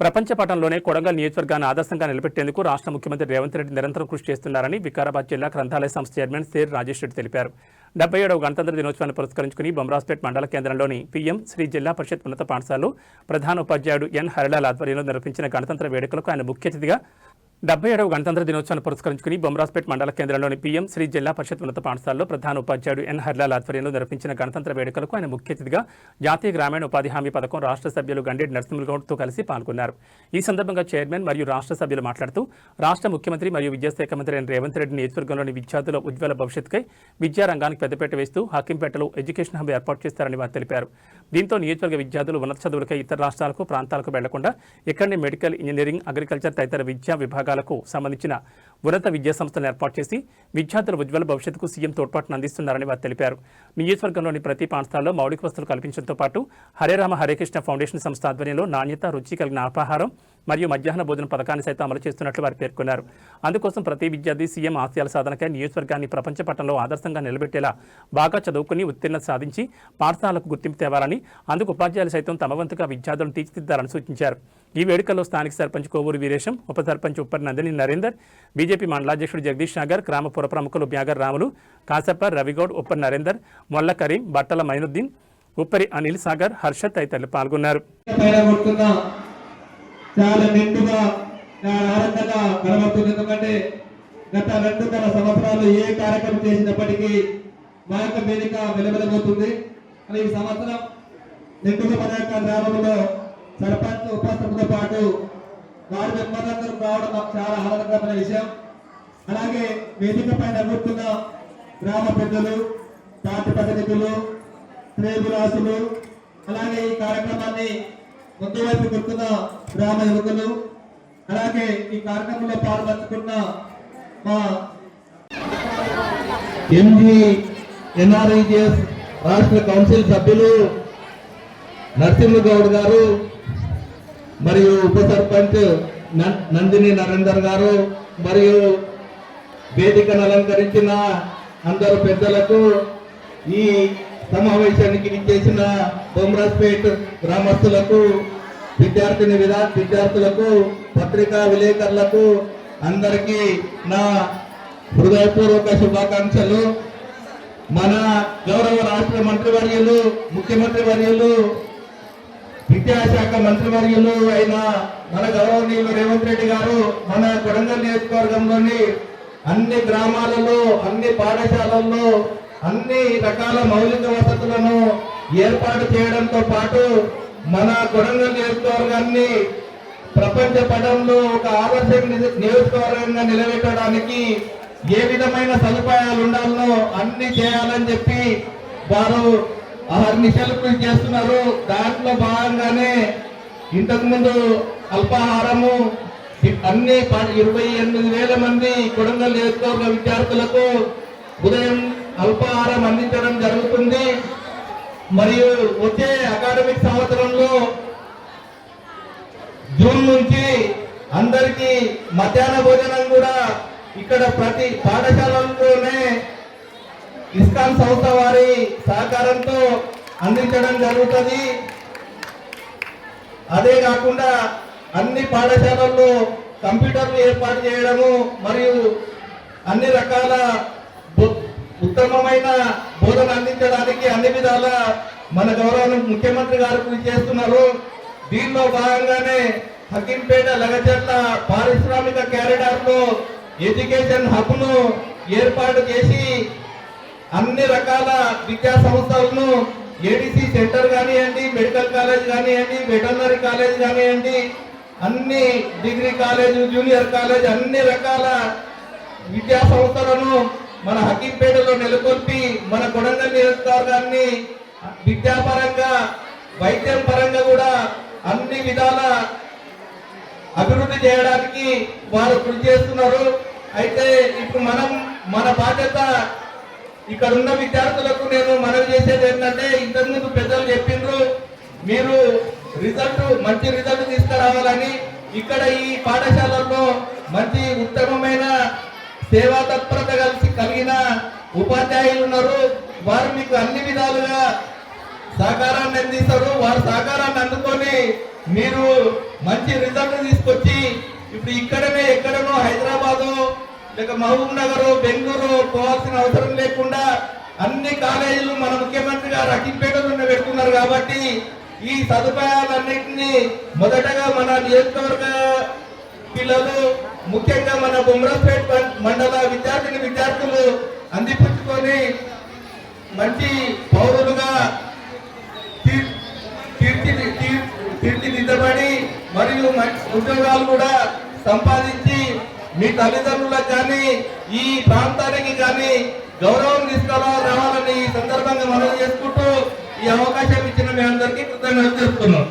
ప్రపంచ పటంలోనే కొడంగల్ నియోజకవర్గాన్ని ఆదర్శంగా నిలబెట్టేందుకు రాష్ట్ర ముఖ్యమంత్రి రేవంత్ రెడ్డి నిరంతరం కృషి చేస్తున్నారని వికారాబాద్ జిల్లా గ్రంథాలయ సంస్థ చైర్మన్ సేర్ రాజేష్ రెడ్డి తెలిపారు. డెబ్బై ఏడవ గణతంత్ర దినోత్సవాన్ని పురస్కరించుకుని బొమ్రాజ్పేట్ మండల కేంద్రంలోని పీఎం శ్రీ జిల్లా పరిషత్ ఉన్నత పాఠశాలలో ప్రధాన ఉపాధ్యాయుడు ఎన్ హరిలాల్ ఆధ్వర్యంలో నిర్వహించిన గణతంత్ర వేడుకలకు ఆయన ముఖ్య అతిథిగా డెబ్బై ఏడవ గణతంత్ర దినోత్సవాన్ని పురస్కరించుకుని బొమ్రాజ్పేట్ మండల కేంద్రంలోని పీఎం శ్రీ జిల్లా పరిషత్ ఉన్నత పాఠశాలలో ప్రధాన ఉపాధ్యాయుడు ఎన్ హర్లాల్ ఆధ్వర్యంలో నిర్వహించిన గణతంత్ర వేడుకలకు ఆయన ముఖ్య అతిథిగా జాతీయ గ్రామీణ ఉపాధి హామీ పథకం రాష్ట్ర సభ్యులు గండేటి నరసింహగౌడ్తో కలిసి పాల్గొన్నారు. ఈ సందర్భంగా చైర్మన్ మరియు రాష్ట్ర సభ్యులు మాట్లాడుతూ రాష్ట్ర ముఖ్యమంత్రి మరియు విద్యాశాఖ మంత్రి అయిన రేవంత్ రెడ్డి నియోజకవర్గంలోని విద్యార్థుల ఉజ్వల భవిష్యత్తుకై విద్యారంగానికి పెద్దపేట వేస్తూ హక్కింపేటలో ఎడ్యుకేషన్ హబ్ ఏర్పాటు చేస్తారని వారు తెలిపారు. దీంతో నియోజకవర్గ విద్యార్థులు ఉన్నత చదువులకై ఇతర రాష్ట్రాలకు ప్రాంతాలకు వెళ్ళకుండా ఇక్కడనే మెడికల్ ఇంజనీరింగ్ అగ్రికల్చర్ తదితర విద్యా విభాగాలకు సంబంధించిన ఉన్నత విద్యా సంస్థలను ఏర్పాటు చేసి విద్యార్థుల ఉజ్వల భవిష్యత్తుకు సీఎం తోడ్పాటును అందిస్తున్నారని వారు తెలిపారు. నియోజకవర్గంలోని ప్రతి ప్రాంతాల్లో మౌలిక వసతులు కల్పించడంతో పాటు హరే రామ ఫౌండేషన్ సంస్థ ఆధ్వర్యంలో నాణ్యత రుచి కలిగిన అల్పాహారం మరియు మధ్యాహ్న భోజన పథకాన్ని సైతం అమలు చేస్తున్నట్లు వారు పేర్కొన్నారు. అందుకోసం ప్రతి విద్యార్థి సీఎం ఆశయాల సాధనకై నియోజకవర్గాన్ని ప్రపంచ పట్టణంలో ఆదర్శంగా నిలబెట్టేలా బాగా చదువుకుని ఉత్తీర్ణత సాధించి పాఠశాలకు గుర్తింపు తేవాలని అందుకు ఉపాధ్యాయులు సైతం తమ వంతుగా విద్యార్థులను తీర్చిదిద్దాలని సూచించారు. ఈ వేడుకల్లో స్థానిక సర్పంచ్ కోవూరు వీరేశం ఉప సర్పంచ్ ఉప్పర్ నందిని నరేందర్ బీజేపీ మండలాధ్యక్షుడు జగదీష్ నాగర్ గ్రామ పుర ప్రముఖులు బ్యాగర్ రాములు కాసప్ప రవిగౌడ్ ఉప్పర్ నరేందర్ మొల్ల కరీం బట్టల మైనుద్దీన్ ఉప్పరి అనిల్ సాగర్ హర్ష తదితరులు పాల్గొన్నారు. గత రెండున్నర సంవత్సరాలు ఏ కార్యక్రమం చేసినప్పటికీ మా యొక్క వేదిక వెలువడబోతుంది. అని ఈ సంవత్సరం నిండుగా మన యొక్క గ్రామంలో సర్పంచ్ ఉపస్థితితో పాటు వారి మెంబర్లందరూ రావడం మాకు చాలా ఆనందకరమైన విషయం. అలాగే వేదిక పైన కూర్చున్న గ్రామ పెద్దలు పార్టీ ప్రతినిధులు శ్రేయభిలాసులు అలాగే ఈ కార్యక్రమాన్ని ముందు వైపు కూర్చున్న గ్రామ యువకులు అలాగే ఈ కార్యక్రమంలో పాల్పంచుకున్న మా ఎంజీ ఎన్ఆర్ఐజిఎస్ రాష్ట్ర కౌన్సిల్ సభ్యులు నరసింహగౌడ్ గారు మరియు ఉప సర్పంచ్ న- నందిని నరేందర్ గారు మరియు వేదికను అలంకరించిన అందరు పెద్దలకు ఈ సమావేశానికి చేసిన బొమ్రాజ్పేట్ గ్రామస్తులకు విద్యార్థిని విధా విద్యార్థులకు పత్రికా విలేకరులకు అందరికీ నా హృదయపూర్వక శుభాకాంక్షలు. మన గౌరవ రాష్ట్ర మంత్రివర్యులు ముఖ్యమంత్రి వర్యులు విద్యాశాఖ మంత్రివర్యులు అయిన మన గౌరవనీయులు రేవంత్ రెడ్డి గారు మన కొడంగల్ నియోజకవర్గంలోని అన్ని గ్రామాలలో అన్ని పాఠశాలల్లో అన్ని రకాల మౌలిక వసతులను ఏర్పాటు చేయడంతో పాటు మన కొడంగల్ నియోజకవర్గాన్ని ప్రపంచ పటంలో ఒక ఆదర్శ నియోజకవర్గంగా నిలబెట్టడానికి ఏ విధమైన సదుపాయాలు ఉండాలనో అన్ని చేయాలని చెప్పి వారు అహర్నిశలు కృషి చేస్తున్నారు. దాంట్లో భాగంగానే ఇంతకు ముందు అల్పాహారము అన్ని ఇరవై ఎనిమిది వేల మంది కొడంగల్ నియోజకవర్గ విద్యార్థులకు ఉదయం అల్పాహారం అందించడం జరుగుతుంది. మరియు వచ్చే అకాడమిక్ సంవత్సరంలో జూన్ నుంచి అందరికీ మధ్యాహ్న భోజనం కూడా ఇక్కడ ప్రతి పాఠశాలలోనే ఇస్కాన్ సంస్థ వారి సహకారంతో అందించడం జరుగుతుంది. అదే కాకుండా అన్ని పాఠశాలల్లో కంప్యూటర్లు ఏర్పాటు చేయడము మరియు అన్ని రకాల ఉత్తమమైన బోధన అందించడానికి అన్ని విధాల మన గౌరవ ముఖ్యమంత్రి గారు కృషి చేస్తున్నారు. దీనిలో భాగంగానే హకింపేట లగచర్ల పారిశ్రామిక క్యారిడార్లో ఎడ్యుకేషన్ హబ్ను ఏర్పాటు చేసి అన్ని రకాల విద్యా సంస్థలను ఏడిసి సెంటర్ కానివ్వండి మెడికల్ కాలేజ్ కానివ్వండి వెటర్నరీ కాలేజ్ కానివ్వండి అన్ని డిగ్రీ కాలేజ్ జూనియర్ కాలేజ్ అన్ని రకాల విద్యా సంస్థలను మన హకీంపేటలో నెలకొల్పి మన కొడంగల్ నియోజకవర్గాన్ని విద్యాపరంగా వైద్యం పరంగా కూడా అన్ని విధాల అభివృద్ధి చేయడానికి వారు కృషి చేస్తున్నారు. అయితే ఇప్పుడు మనం మన బాధ్యత ఇక్కడ ఉన్న విద్యార్థులకు నేను మనవి చేసేది ఏంటంటే ఇంతకుముందు పెద్దలు చెప్పిండ్రు మీరు రిజల్ట్ మంచి రిజల్ట్ తీసుకురావాలని ఇక్కడ ఈ పాఠశాలలో మంచి ఉత్తమమైన సేవా తత్పరత కలిసి కలిగిన ఉపాధ్యాయులు ఉన్నారు. వారు మీకు అన్ని విధాలుగా సహకారాన్ని అందిస్తారు. వారి సహకారాన్ని అందుకొని మీరు మంచి రిజల్ట్ తీసుకొచ్చి ఇప్పుడు ఇక్కడనే ఎక్కడనో హైదరాబాదు లేక మహబూబ్ నగర్ బెంగళూరు పోవాల్సిన అవసరం లేకుండా అన్ని కాలేజీలు మన ముఖ్యమంత్రి గారు అకింపేటలోనే పెట్టుకున్నారు కాబట్టి ఈ సదుపాయాలన్నింటినీ మొదటగా మన నియోజకవర్గ పిల్లలు ముఖ్యంగా మన బొమ్రాపేట్ మండల విద్యార్థిని విద్యార్థులు అందిపుచ్చుకొని మంచి పౌరులుగా తీర్చి తీర్చిదిద్దబడి మరియు మంచి ఉద్యోగాలు కూడా సంపాదించి మీ తల్లిదండ్రులకు కానీ ఈ ప్రాంతానికి కానీ గౌరవం తీసుకురా రావాలని ఈ సందర్భంగా మనం చేసుకుంటూ ఈ అవకాశం ఇచ్చిన మీ అందరికీ కృతజ్ఞతలు చేస్తున్నాం